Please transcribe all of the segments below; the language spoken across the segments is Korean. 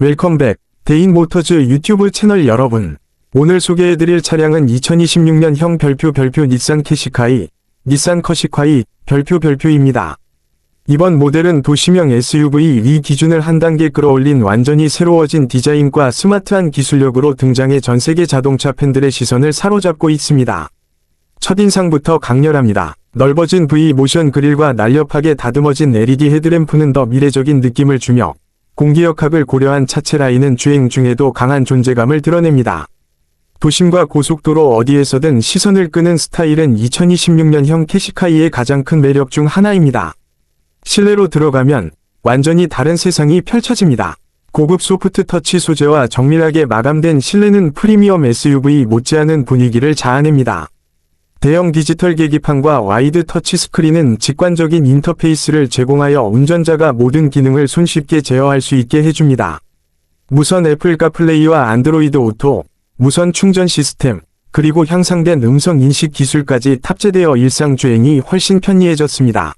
웰컴백 데인모터즈 유튜브 채널 여러분. 오늘 소개해드릴 차량은 2026년형 별표 별표 닛산 캐시카이, 닛산 커시카이 별표 별표입니다. 이번 모델은 도시명 SUV 위 기준을 한 단계 끌어올린 완전히 새로워진 디자인과 스마트한 기술력으로 등장해 전 세계 자동차 팬들의 시선을 사로잡고 있습니다. 첫인상부터 강렬합니다. 넓어진 V 모션 그릴과 날렵하게 다듬어진 LED 헤드램프는 더 미래적인 느낌을 주며 공기역학을 고려한 차체 라인은 주행 중에도 강한 존재감을 드러냅니다. 도심과 고속도로 어디에서든 시선을 끄는 스타일은 2026년형 캐시카이의 가장 큰 매력 중 하나입니다. 실내로 들어가면 완전히 다른 세상이 펼쳐집니다. 고급 소프트 터치 소재와 정밀하게 마감된 실내는 프리미엄 SUV 못지않은 분위기를 자아냅니다. 대형 디지털 계기판과 와이드 터치 스크린은 직관적인 인터페이스를 제공하여 운전자가 모든 기능을 손쉽게 제어할 수 있게 해줍니다. 무선 애플 카플레이와 안드로이드 오토, 무선 충전 시스템, 그리고 향상된 음성 인식 기술까지 탑재되어 일상 주행이 훨씬 편리해졌습니다.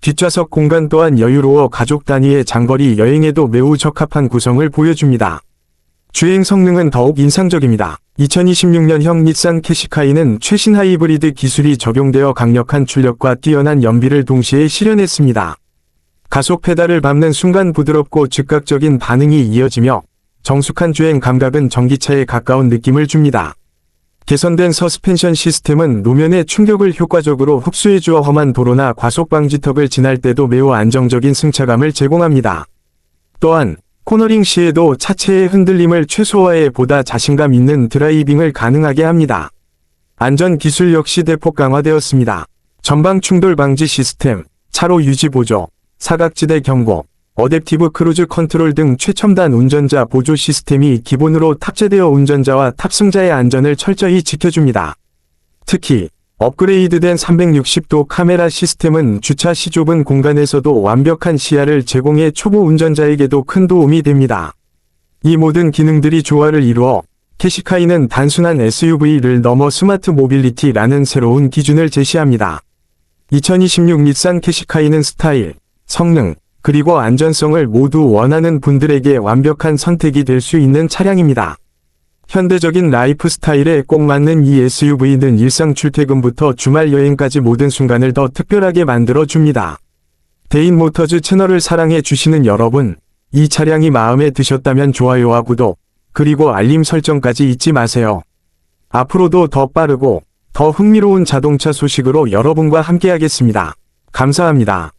뒷좌석 공간 또한 여유로워 가족 단위의 장거리 여행에도 매우 적합한 구성을 보여줍니다. 주행 성능은 더욱 인상적입니다. 2026년형 닛산 캐시카이는 최신 하이브리드 기술이 적용되어 강력한 출력과 뛰어난 연비를 동시에 실현했습니다. 가속 페달을 밟는 순간 부드럽고 즉각적인 반응이 이어지며 정숙한 주행 감각은 전기차에 가까운 느낌을 줍니다. 개선된 서스펜션 시스템은 노면의 충격을 효과적으로 흡수해주어 험한 도로나 과속 방지턱을 지날 때도 매우 안정적인 승차감을 제공합니다. 또한 코너링 시에도 차체의 흔들림을 최소화해 보다 자신감 있는 드라이빙을 가능하게 합니다. 안전 기술 역시 대폭 강화되었습니다. 전방 충돌 방지 시스템, 차로 유지 보조, 사각지대 경고, 어댑티브 크루즈 컨트롤 등 최첨단 운전자 보조 시스템이 기본으로 탑재되어 운전자와 탑승자의 안전을 철저히 지켜줍니다. 특히 업그레이드된 360도 카메라 시스템은 주차 시 좁은 공간에서도 완벽한 시야를 제공해 초보 운전자에게도 큰 도움이 됩니다. 이 모든 기능들이 조화를 이루어 캐시카이는 단순한 SUV를 넘어 스마트 모빌리티라는 새로운 기준을 제시합니다. 2026 닛산 캐시카이는 스타일, 성능, 그리고 안전성을 모두 원하는 분들에게 완벽한 선택이 될 수 있는 차량입니다. 현대적인 라이프 스타일에 꼭 맞는 이 SUV는 일상 출퇴근부터 주말 여행까지 모든 순간을 더 특별하게 만들어 줍니다. 데인 모터즈 채널을 사랑해 주시는 여러분, 이 차량이 마음에 드셨다면 좋아요와 구독, 그리고 알림 설정까지 잊지 마세요. 앞으로도 더 빠르고 더 흥미로운 자동차 소식으로 여러분과 함께하겠습니다. 감사합니다.